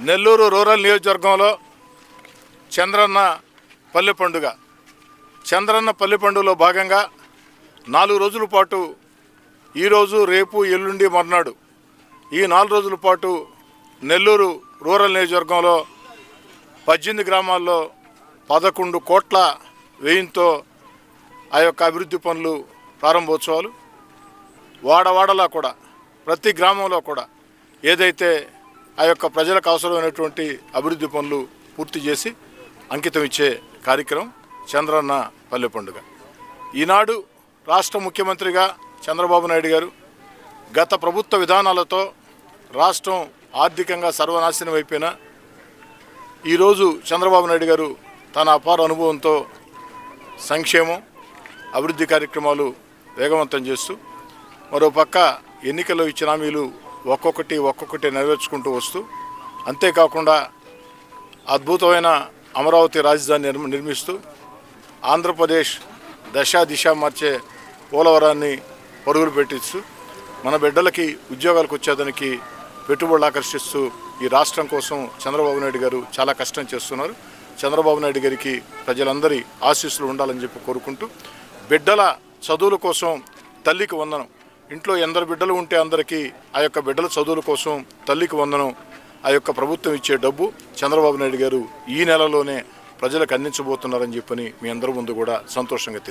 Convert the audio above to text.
Nellore rural నియోజకవర్గంలో చంద్రన్న పల్లె పండుగ. చంద్రన్న పల్లె పండుగలో భాగంగా నాలుగు రోజుల పాటు ఈరోజు రేపు ఎల్లుండి మర్నాడు ఈ నాలుగు రోజుల పాటు నెల్లూరు రూరల్ నియోజకవర్గంలో పద్దెనిమిది గ్రామాల్లో పదకొండు కోట్ల వ్యయంతో ఆ యొక్క అభివృద్ధి పనులు ప్రారంభోత్సవాలు వాడవాడలా కూడా ప్రతి గ్రామంలో కూడా ఏదైతే ఆ యొక్క ప్రజలకు అవసరమైనటువంటి అభివృద్ధి పనులు పూర్తి చేసి అంకితం ఇచ్చే కార్యక్రమం చంద్రన్న పల్లె పండుగ. ఈనాడు రాష్ట్ర ముఖ్యమంత్రిగా చంద్రబాబు నాయుడు గారు గత ప్రభుత్వ విధానాలతో రాష్ట్రం ఆర్థికంగా సర్వనాశనం అయిపోయినా ఈరోజు చంద్రబాబు నాయుడు గారు తన అపార అనుభవంతో సంక్షేమం అభివృద్ధి కార్యక్రమాలు వేగవంతం చేస్తూ మరోపక్క ఎన్నికల్లో ఇచ్చిన హామీలు ఒక్కొక్కటి ఒక్కొక్కటి నెరవేర్చుకుంటూ వస్తూ అంతేకాకుండా అద్భుతమైన అమరావతి రాజధాని నిర్మ నిర్మిస్తూ ఆంధ్రప్రదేశ్ దశ దిశ మార్చే పోలవరాన్ని పరుగులు పెట్టిస్తూ మన బిడ్డలకి ఉద్యోగాలకు వచ్చేదానికి పెట్టుబడులు ఆకర్షిస్తూ ఈ రాష్ట్రం కోసం చంద్రబాబు నాయుడు గారు చాలా కష్టం చేస్తున్నారు. చంద్రబాబు నాయుడు గారికి ప్రజలందరి ఆశీస్సులు ఉండాలని చెప్పి కోరుకుంటూ బిడ్డల చదువుల కోసం తల్లికి వందనం. ఇంట్లో ఎందరు బిడ్డలు ఉంటే అందరికీ ఆ యొక్క బిడ్డల చదువుల కోసం తల్లికి వందనం ఆ యొక్క ప్రభుత్వం ఇచ్చే డబ్బు చంద్రబాబు నాయుడు గారు ఈ నెలలోనే ప్రజలకు అందించబోతున్నారని చెప్పని మీ అందరి ముందు కూడా సంతోషంగా తెలియదు